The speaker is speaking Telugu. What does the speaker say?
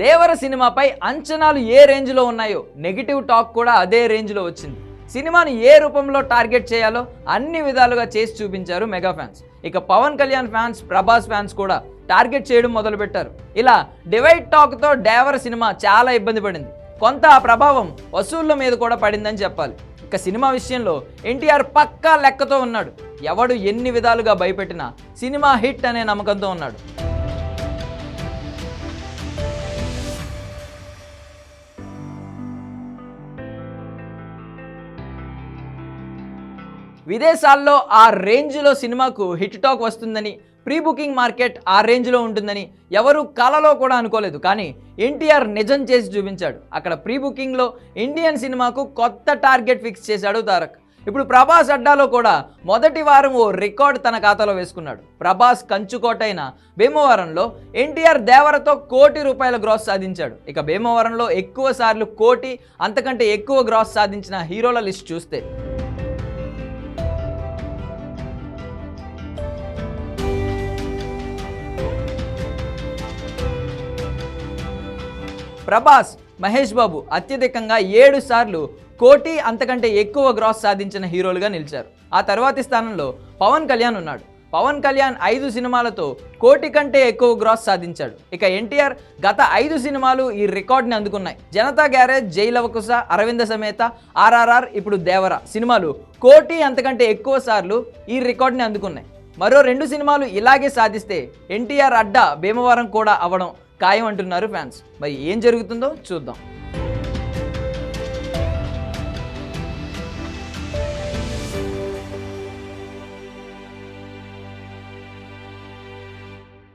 దేవర సినిమాపై అంచనాలు ఏ రేంజ్లో ఉన్నాయో నెగిటివ్ టాక్ కూడా అదే రేంజ్లో వచ్చింది. సినిమాను ఏ రూపంలో టార్గెట్ చేయాలో అన్ని విధాలుగా చేసి చూపించారు మెగా ఫ్యాన్స్. ఇక పవన్ కళ్యాణ్ ఫ్యాన్స్ ప్రభాస్ ఫ్యాన్స్ కూడా టార్గెట్ చేయడం మొదలుపెట్టారు. ఇలా డివైడ్ టాక్తో డేవర సినిమా చాలా ఇబ్బంది పడింది. కొంత ఆ ప్రభావం వసూళ్ళ మీద కూడా పడిందని చెప్పాలి. ఇక సినిమా విషయంలో ఎన్టీఆర్ పక్కా లెక్కతో ఉన్నాడు. ఎవడు ఎన్ని విధాలుగా భయపెట్టినా సినిమా హిట్ అనే నమ్మకంతో ఉన్నాడు. విదేశాల్లో ఆ రేంజ్లో సినిమాకు హిట్ టాక్ వస్తుందని ప్రీ బుకింగ్ మార్కెట్ ఆ రేంజ్లో ఉంటుందని ఎవరు కలలో కూడా అనుకోలేదు. కానీ ఎన్టీఆర్ నిజం చేసి చూపించాడు. అక్కడ ప్రీ బుకింగ్లో ఇండియన్ సినిమాకు కొత్త టార్గెట్ ఫిక్స్ చేశాడు తారక్. ఇప్పుడు ప్రభాస్ అడ్డాలో కూడా మొదటి వారం ఓ రికార్డ్ తన ఖాతాలో వేసుకున్నాడు. ప్రభాస్ కంచుకోటైన భీమవరంలో ఎన్టీఆర్ దేవరతో కోటి రూపాయల గ్రాస్ సాధించాడు. ఇక భీమవరంలో ఎక్కువ సార్లు కోటి అంతకంటే ఎక్కువ గ్రాస్ సాధించిన హీరోల లిస్ట్ చూస్తే ప్రభాస్ మహేష్ బాబు అత్యధికంగా ఏడు సార్లు కోటి అంతకంటే ఎక్కువ గ్రాస్ సాధించిన హీరోలుగా నిలిచారు. ఆ తర్వాతి స్థానంలో పవన్ కళ్యాణ్ ఉన్నాడు. పవన్ కళ్యాణ్ ఐదు సినిమాలతో కోటి కంటే ఎక్కువ గ్రాస్ సాధించాడు. ఇక ఎన్టీఆర్ గత ఐదు సినిమాలు ఈ రికార్డ్ని అందుకున్నాయి. జనతా గ్యారేజ్ జైలవకుశ అరవింద సమేత ఆర్ఆర్ఆర్ ఇప్పుడు దేవర సినిమాలు కోటి అంతకంటే ఎక్కువ సార్లు ఈ రికార్డ్ని అందుకున్నాయి. మరో రెండు సినిమాలు ఇలాగే సాధిస్తే ఎన్టీఆర్ అడ్డా భీమవరం కూడా అవడం ఖాయం అంటున్నారు ఫ్యాన్స్. మరి ఏం జరుగుతుందో చూద్దాం.